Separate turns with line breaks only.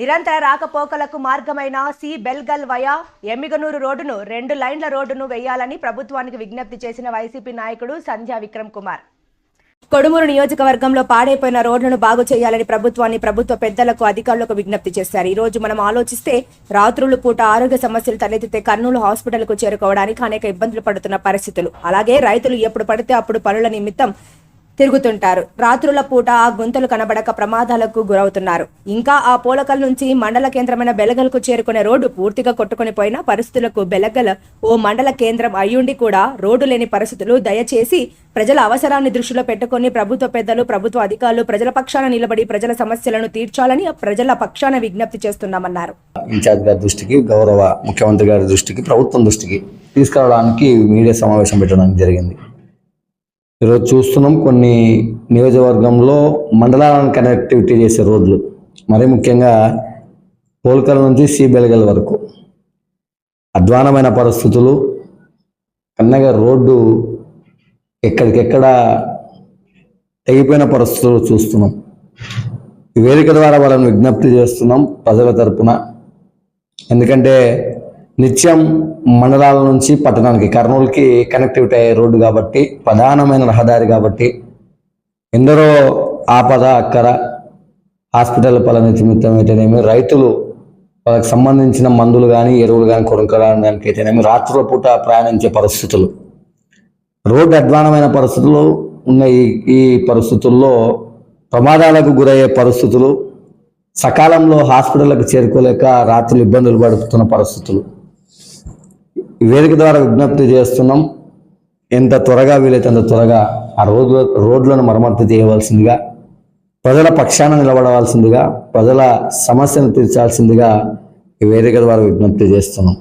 నిరంతర రాకపోకలకు మార్గమైన సి బెల్గల్ వయా ఎమ్మిగనూరు రోడ్డును రెండు లైన్ల రోడ్డును వేయాలని ప్రభుత్వానికి విజ్ఞప్తి చేసిన వైసీపీ నాయకుడు సంధ్యా విక్రమ్ కుమార్. కొడుమూరు నియోజకవర్గంలో పాడైపోయిన రోడ్లను బాగు చేయాలని ప్రభుత్వాన్ని ప్రభుత్వ పెద్దలకు అధికారులకు విజ్ఞప్తి చేశారు. ఈ రోజు మనం ఆలోచిస్తే రాత్రులు పూట ఆరోగ్య సమస్యలు తలెత్తితే కర్నూలు హాస్పిటల్కు చేరుకోవడానికి అనేక ఇబ్బందులు పడుతున్న పరిస్థితులు. అలాగే రైతులు ఎప్పుడు పడితే అప్పుడు పనుల నిమిత్తం తిరుగుతుంటారు. రాత్రుల పూట ఆ గుంతలు కనబడక ప్రమాదాలకు గురవుతున్నారు. ఇంకా ఆ పోలకల్ నుంచి మండల కేంద్రమైన బెలగలకు చేరుకునే రోడ్డు పూర్తిగా కొట్టుకుని పోయిన పరిస్థితులకు బెలగల ఓ మండల కేంద్రం అయ్యుండి కూడా రోడ్డు లేని పరిస్థితులు దయచేసి ప్రజల అవసరాన్ని దృష్టిలో పెట్టుకొని ప్రభుత్వ పెద్దలు ప్రభుత్వ అధికారులు ప్రజల పక్షాన నిలబడి ప్రజల సమస్యలను తీర్చాలని ప్రజల పక్షాన విజ్ఞప్తి చేస్తున్నామన్నారు.
ఇన్ఛార్జ్ గారి దృష్టికి గౌరవ ముఖ్యమంత్రి గారి దృష్టికి ప్రభుత్వం దృష్టికి తీసుకురావడానికి మీడియా సమావేశం పెట్టడం జరిగింది. ఈరోజు చూస్తున్నాం కొన్ని నియోజకవర్గంలో మండలాలను కనెక్టివిటీ చేసే రోడ్లు. మరీ ముఖ్యంగా పోల్కల నుంచి సి బెలగల్ వరకు. అధ్వానమైన పరిస్థితులు. కన్నగా రోడ్డు ఎక్కడికెక్కడ తెగిపోయిన పరిస్థితులు చూస్తున్నాం. ఈ వేదిక ద్వారా వాళ్ళని విజ్ఞప్తి చేస్తున్నాం ప్రజల తరపున. ఎందుకంటే నిత్యం మండలాల నుంచి పట్టణానికి కర్నూలుకి కనెక్టివిటీ అయ్యే రోడ్డు కాబట్టి ప్రధానమైన రహదారి కాబట్టి ఎందరో ఆపద అక్కర హాస్పిటల్ పల నిమిత్తం అయితేనేమి రైతులు వాళ్ళకి సంబంధించిన మందులు కానీ ఎరువులు కానీ కొనుక్కోవడానికి అయితేనేమి రాత్రుల పూట ప్రయాణించే పరిస్థితులు. రోడ్డు అధ్వానమైన పరిస్థితులు ఉన్న ఈ ఈ పరిస్థితుల్లో ప్రమాదాలకు గురయ్యే పరిస్థితులు సకాలంలో హాస్పిటల్కి చేరుకోలేక రాత్రులు ఇబ్బందులు పడుతున్న పరిస్థితులు. వేదిక ద్వారా విజ్ఞప్తి చేస్తున్నాం. ఎంత త్వరగా వీలైతే అంత త్వరగా ఆ రోడ్ల రోడ్లను మరమ్మతు చేయవలసిందిగా ప్రజల పక్షాన నిలబడవలసిందిగా ప్రజల సమస్యను తీర్చాల్సిందిగా ఈ వేదిక ద్వారా విజ్ఞప్తి చేస్తున్నాం.